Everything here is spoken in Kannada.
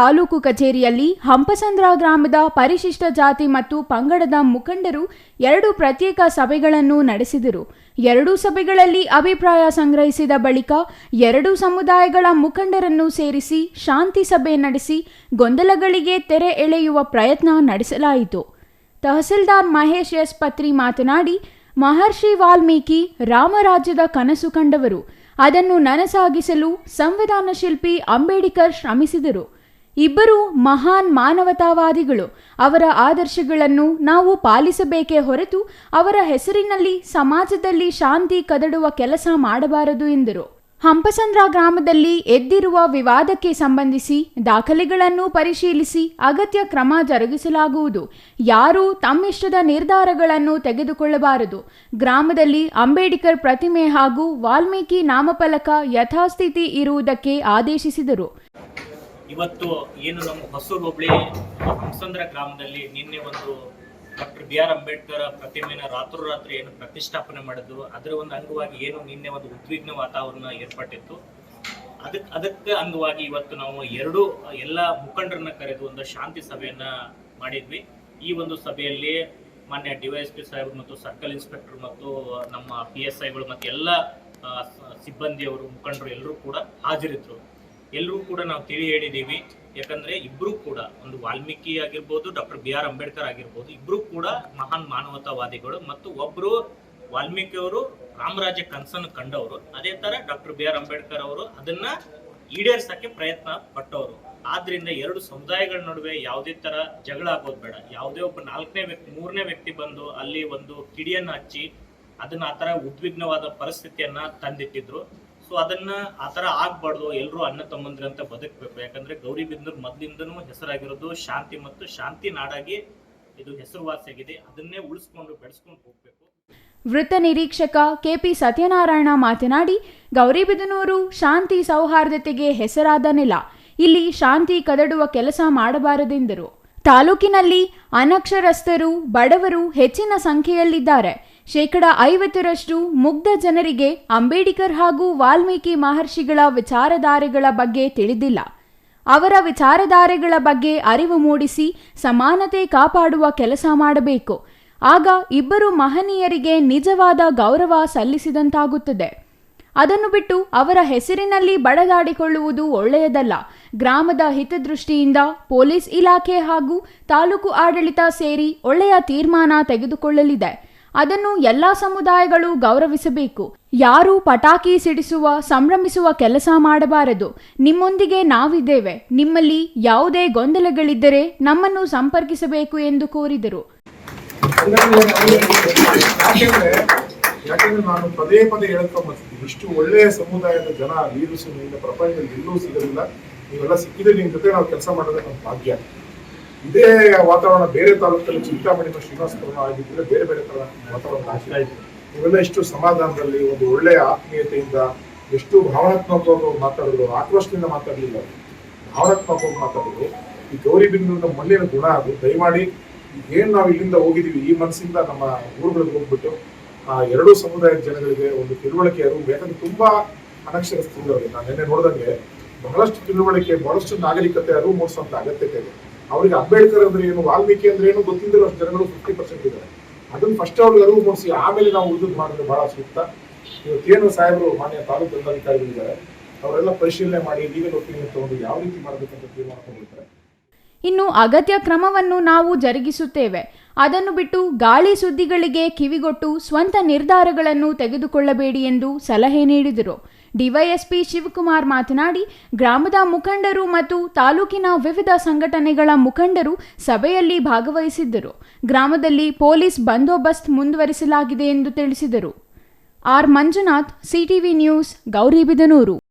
ತಾಲೂಕು ಕಚೇರಿಯಲ್ಲಿ ಹಂಪಸಂದ್ರ ಗ್ರಾಮದ ಪರಿಶಿಷ್ಟ ಜಾತಿ ಮತ್ತು ಪಂಗಡದ ಮುಖಂಡರು ಎರಡು ಪ್ರತ್ಯೇಕ ಸಭೆಗಳನ್ನು ನಡೆಸಿದರು. ಎರಡೂ ಸಭೆಗಳಲ್ಲಿ ಅಭಿಪ್ರಾಯ ಸಂಗ್ರಹಿಸಿದ ಬಳಿಕ ಎರಡೂ ಸಮುದಾಯಗಳ ಮುಖಂಡರನ್ನು ಸೇರಿಸಿ ಶಾಂತಿ ಸಭೆ ನಡೆಸಿ ಗೊಂದಲಗಳಿಗೆ ತೆರೆ ಎಳೆಯುವ ಪ್ರಯತ್ನ ನಡೆಸಲಾಯಿತು. ತಹಸೀಲ್ದಾರ್ ಮಹೇಶ್ ಎಸ್ ಪತ್ರಿ ಮಾತನಾಡಿ, ಮಹರ್ಷಿ ವಾಲ್ಮೀಕಿ ರಾಮರಾಜ್ಯದ ಕನಸು ಕಂಡವರು. ಅದನ್ನು ನನಸಾಗಿಸಲು ಸಂವಿಧಾನ ಶಿಲ್ಪಿ ಅಂಬೇಡ್ಕರ್ ಶ್ರಮಿಸಿದರು. ಇಬ್ಬರು ಮಹಾನ್ ಮಾನವತಾವಾದಿಗಳು. ಅವರ ಆದರ್ಶಗಳನ್ನು ನಾವು ಪಾಲಿಸಬೇಕೇ ಹೊರತು ಅವರ ಹೆಸರಿನಲ್ಲಿ ಸಮಾಜದಲ್ಲಿ ಶಾಂತಿ ಕದಡುವ ಕೆಲಸ ಮಾಡಬಾರದು ಎಂದರು. ಹಂಪಸಂದ್ರ ಗ್ರಾಮದಲ್ಲಿ ಎದ್ದಿರುವ ವಿವಾದಕ್ಕೆ ಸಂಬಂಧಿಸಿ ದಾಖಲೆಗಳನ್ನು ಪರಿಶೀಲಿಸಿ ಅಗತ್ಯ ಕ್ರಮ ಜರುಗಿಸಲಾಗುವುದು. ಯಾರೂ ತಮ್ಮಿಷ್ಟದ ನಿರ್ಧಾರಗಳನ್ನು ತೆಗೆದುಕೊಳ್ಳಬಾರದು. ಗ್ರಾಮದಲ್ಲಿ ಅಂಬೇಡ್ಕರ್ ಪ್ರತಿಮೆ ಹಾಗೂ ವಾಲ್ಮೀಕಿ ನಾಮಫಲಕ ಯಥಾಸ್ಥಿತಿ ಇರುವುದಕ್ಕೆ ಆದೇಶಿಸಿದರು. ಇವತ್ತು ಏನು ನಮ್ಮ ಹೊಸೂರು ಹೋಬಳಿ ಹಂಸಂದ್ರ ಗ್ರಾಮದಲ್ಲಿ ನಿನ್ನೆ ಒಂದು ಡಾಕ್ಟರ್ ಬಿ ಆರ್ ಅಂಬೇಡ್ಕರ್ ಪ್ರತಿಮೆನ ರಾತ್ರೋರಾತ್ರಿ ಏನು ಪ್ರತಿಷ್ಠಾಪನೆ ಮಾಡಿದ್ರು ಅದರ ಒಂದು ಅಂಗವಾಗಿ ಏನು ನಿನ್ನೆ ಒಂದು ಉದ್ವಿಗ್ನ ವಾತಾವರಣ ಏರ್ಪಟ್ಟಿತ್ತು. ಅದಕ್ಕೆ ಅದಕ್ಕೆ ಅಂಗವಾಗಿ ಇವತ್ತು ನಾವು ಎರಡು, ಎಲ್ಲ ಮುಖಂಡರನ್ನ ಕರೆದು ಒಂದು ಶಾಂತಿ ಸಭೆಯನ್ನ ಮಾಡಿದ್ವಿ. ಈ ಒಂದು ಸಭೆಯಲ್ಲಿ ಮಾನ್ಯ ಡಿವೈಎಸ್ಪಿ ಸಾಹೇಬರು ಮತ್ತು ಸರ್ಕಲ್ ಇನ್ಸ್ಪೆಕ್ಟರ್ ಮತ್ತು ನಮ್ಮ ಪಿ ಎಸ್ ಐಗಳು ಮತ್ತು ಎಲ್ಲ ಸಿಬ್ಬಂದಿಯವರು, ಮುಖಂಡರು ಎಲ್ಲರೂ ಕೂಡ ಹಾಜರಿದ್ರು. ಎಲ್ಲರೂ ಕೂಡ ನಾವು ತಿಳಿ ಹೇಳಿದ್ದೀವಿ. ಯಾಕಂದ್ರೆ ಇಬ್ರು ಕೂಡ ಒಂದು ವಾಲ್ಮೀಕಿ ಆಗಿರ್ಬೋದು, ಡಾಕ್ಟರ್ ಬಿ ಆರ್ ಅಂಬೇಡ್ಕರ್ ಆಗಿರ್ಬೋದು, ಇಬ್ರು ಕೂಡ ಮಹಾನ್ ಮಾನವತಾವಾದಿಗಳು ಮತ್ತು ಒಬ್ರು ವಾಲ್ಮೀಕಿ ಅವರು ರಾಮರಾಜ್ಯ ಕನಸನ್ನು ಕಂಡವರು. ಅದೇ ತರ ಡಾಕ್ಟರ್ ಬಿ ಆರ್ ಅಂಬೇಡ್ಕರ್ ಅವರು ಅದನ್ನ ಈಡೇರ್ಸಕ್ಕೆ ಪ್ರಯತ್ನ ಪಟ್ಟವರು. ಆದ್ರಿಂದ ಎರಡು ಸಮುದಾಯಗಳ ನಡುವೆ ಯಾವುದೇ ತರ ಜಗಳ ಆಗೋದು ಬೇಡ. ಯಾವುದೇ ಒಬ್ಬ ನಾಲ್ಕನೇ ವ್ಯಕ್ತಿ, ಮೂರನೇ ವ್ಯಕ್ತಿ ಬಂದು ಅಲ್ಲಿ ಒಂದು ಕಿಡಿಯನ್ನ ಹಚ್ಚಿ ಅದನ್ನ ಆತರ ಉದ್ವಿಗ್ನವಾದ ಪರಿಸ್ಥಿತಿಯನ್ನ ತಂದಿಟ್ಟಿದ್ರು. ಸೊ ಅದನ್ನ ಆತರ ಆಗ್ಬಾರ್ದು. ಎಲ್ಲರೂ ಅಣ್ಣ ಅಂತ ಬದುಕಬೇಕು. ಯಾಕಂದ್ರೆ ಗೌರಿಬಿದನೂರ್ ಮೊದ್ಲಿಂದನೂ ಹೆಸರಾಗಿರೋದು ಶಾಂತಿ ಮತ್ತು ಶಾಂತಿ ನಾಡಾಗಿ ಇದು ಹೆಸರುವಾಸಿಯಾಗಿದೆ. ಅದನ್ನೇ ಉಳಿಸ್ಕೊಂಡು ಬೆಳೆಸ್ಕೊಂಡು ಹೋಗ್ಬೇಕು. ವೃತ್ತ ನಿರೀಕ್ಷಕ ಕೆಪಿ ಸತ್ಯನಾರಾಯಣ ಮಾತನಾಡಿ ಗೌರಿಬಿದನೂರು ಶಾಂತಿ ಸೌಹಾರ್ದತೆಗೆ ಹೆಸರಾದ ನೆಲ. ಇಲ್ಲಿ ಶಾಂತಿ ಕದಡುವ ಕೆಲಸ ಮಾಡಬಾರದೆಂದರು. ತಾಲೂಕಿನಲ್ಲಿ ಅನಕ್ಷರಸ್ಥರು, ಬಡವರು ಹೆಚ್ಚಿನ ಸಂಖ್ಯೆಯಲ್ಲಿದ್ದಾರೆ. ಶೇಕಡ ಐವತ್ತರಷ್ಟು ಮುಗ್ಧ ಜನರಿಗೆ ಅಂಬೇಡ್ಕರ್ ಹಾಗೂ ವಾಲ್ಮೀಕಿ ಮಹರ್ಷಿಗಳ ವಿಚಾರಧಾರೆಗಳ ಬಗ್ಗೆ ತಿಳಿದಿಲ್ಲ. ಅವರ ವಿಚಾರಧಾರೆಗಳ ಬಗ್ಗೆ ಅರಿವು ಮೂಡಿಸಿ ಸಮಾನತೆ ಕಾಪಾಡುವ ಕೆಲಸ ಮಾಡಬೇಕು. ಆಗ ಇಬ್ಬರು ಮಹನೀಯರಿಗೆ ನಿಜವಾದ ಗೌರವ ಸಲ್ಲಿಸಿದಂತಾಗುತ್ತದೆ. ಅದನ್ನು ಬಿಟ್ಟು ಅವರ ಹೆಸರಿನಲ್ಲಿ ಬಡದಾಡಿಕೊಳ್ಳುವುದು ಒಳ್ಳೆಯದಲ್ಲ. ಗ್ರಾಮದ ಹಿತದೃಷ್ಟಿಯಿಂದ ಪೊಲೀಸ್ ಇಲಾಖೆ ಹಾಗೂ ತಾಲೂಕು ಆಡಳಿತ ಸೇರಿ ಒಳ್ಳೆಯ ತೀರ್ಮಾನ ತೆಗೆದುಕೊಳ್ಳಲಿದೆ. ಅದನ್ನು ಎಲ್ಲ ಸಮುದಾಯಗಳು ಗೌರವಿಸಬೇಕು. ಯಾರೂ ಪಟಾಕಿ ಸಿಡಿಸುವ, ಸಂಭ್ರಮಿಸುವ ಕೆಲಸ ಮಾಡಬಾರದು. ನಿಮ್ಮೊಂದಿಗೆ ನಾವಿದ್ದೇವೆ. ನಿಮ್ಮಲ್ಲಿ ಯಾವುದೇ ಗೊಂದಲಗಳಿದ್ದರೆ ನಮ್ಮನ್ನು ಸಂಪರ್ಕಿಸಬೇಕು ಎಂದು ಕೋರಿದರು. ಯಾಕೆಂದ್ರೆ ನಾನು ಪದೇ ಪದೇ ಹೇಳ್ಕೊಂಬರ್ತೀನಿ ಇಷ್ಟು ಒಳ್ಳೆಯ ಸಮುದಾಯದ ಜನ ಲೀಡರ್ಸ್ ಪ್ರಪಂಚದಲ್ಲಿ ಎಲ್ಲೂ ಸಿಗೋದಿಲ್ಲ. ನೀವೆಲ್ಲ ಸಿಕ್ಕಿದ್ರೆ ನಿಮ್ಮ ಜೊತೆ ನಾವು ಕೆಲಸ ಮಾಡೋದಕ್ಕೆ ಭಾಗ್ಯ. ಇದೇ ವಾತಾವರಣ ಬೇರೆ ತಾಲೂಕಲ್ಲಿ ಚಿಂತಾಮಣಿ ಶ್ರೀನಿವಾಸಪುರ ಆಗಿದ್ರೆ ಬೇರೆ ಬೇರೆ ತರ ವಾತಾವರಣ ಆಗಿದೆ ನೀವೆಲ್ಲ ಎಷ್ಟು ಸಮಾಧಾನದಲ್ಲಿ, ಒಂದು ಒಳ್ಳೆಯ ಆತ್ಮೀಯತೆಯಿಂದ ಎಷ್ಟು ಭಾವನಾತ್ಮಕವಾಗಿ ಮಾತಾಡಿದ್ರು. ಆಕ್ರೋಶದಿಂದ ಮಾತಾಡಲಿಲ್ಲ. ಭಾವನಾತ್ಮಕವಾಗಿ ಮಾತಾಡಿದ್ರು. ಈ ಗೌರಿಬಿಂದೂರಿನ ಮಣ್ಣಿನ ಗುಣ ಅದು. ದಯಮಾಡಿ ಏನ್ ನಾವು ಇಲ್ಲಿಂದ ಹೋಗಿದೀವಿ ಈ ಮನಸ್ಸಿಂದ ನಮ್ಮ ಊರುಗಳಿಗೆ ಹೋಗ್ಬಿಟ್ಟು, ಆ ಎರಡೂ ಸಮುದಾಯದ ಜನಗಳಿಗೆ ಒಂದು ತಿಳುವಳಿಕೆ ಅರಿವು ಯಾಕಂದ್ರೆ ತುಂಬಾ ಅನಕ್ಷರಸ್ಥಿದ್ದಾರೆ ನಾನು ನಿನ್ನೆ ನೋಡಿದಂಗೆ ಬಹಳಷ್ಟು ತಿಳುವಳಿಕೆ, ಬಹಳಷ್ಟು ನಾಗರಿಕತೆ ಅರಿವು ಮೂಡಿಸುವಂತ ಅಗತ್ಯತೆ ಇದೆ ಅವರಿಗೆ ಅಂಬೇಡ್ಕರ್ ಅಂದ್ರೆ ಏನು, ವಾಲ್ಮೀಕಿ ಅಂದ್ರೆ ಏನು ಗೊತ್ತಿದ್ದರೂ ಅಷ್ಟು ಜನಗಳು ಫಿಫ್ಟಿ ಪರ್ಸೆಂಟ್ ಇದ್ದಾರೆ ಅದನ್ನ ಫಸ್ಟ್ ಅವ್ರಿಗೆ ಅರಿವು ಮೂಡಿಸಿ, ಆಮೇಲೆ ನಾವು ಉಳಿದು ಮಾಡಿದ್ರೆ ಬಹಳ ಸೂಕ್ತ. ಇವತ್ತೇನು ಸಾಹೇಬರು ಮಾನ್ಯ ತಾಲೂಕು ದಂಡಾಧಿಕಾರಿಗಳಿದ್ದಾರೆ. ಅವರೆಲ್ಲ ಪರಿಶೀಲನೆ ಮಾಡಿ ಲೀಗಲ್ ಒಪಿನಿಯನ್ ತಗೊಂಡು ಯಾವ ರೀತಿ ಮಾಡಬೇಕಂತ ತೀರ್ಮಾನ ತಗೊಂಡಿರ್ತಾರೆ ಇನ್ನು ಅಗತ್ಯ ಕ್ರಮವನ್ನು ನಾವು ಜರುಗಿಸುತ್ತೇವೆ. ಅದನ್ನು ಬಿಟ್ಟು ಗಾಳಿ ಸುದ್ದಿಗಳಿಗೆ ಕಿವಿಗೊಟ್ಟು ಸ್ವಂತ ನಿರ್ಧಾರಗಳನ್ನು ತೆಗೆದುಕೊಳ್ಳಬೇಡಿ ಎಂದು ಸಲಹೆ ನೀಡಿದರು. ಡಿವೈಎಸ್ಪಿ ಶಿವಕುಮಾರ್ ಮಾತನಾಡಿ, ಗ್ರಾಮದ ಮುಖಂಡರು ಮತ್ತು ತಾಲೂಕಿನ ವಿವಿಧ ಸಂಘಟನೆಗಳ ಮುಖಂಡರು ಸಭೆಯಲ್ಲಿ ಭಾಗವಹಿಸಿದ್ದರು. ಗ್ರಾಮದಲ್ಲಿ ಪೊಲೀಸ್ ಬಂದೋಬಸ್ತ್ ಮುಂದುವರಿಸಲಾಗಿದೆ ಎಂದು ತಿಳಿಸಿದರು. R Manjunath, CTV news Gauribidanur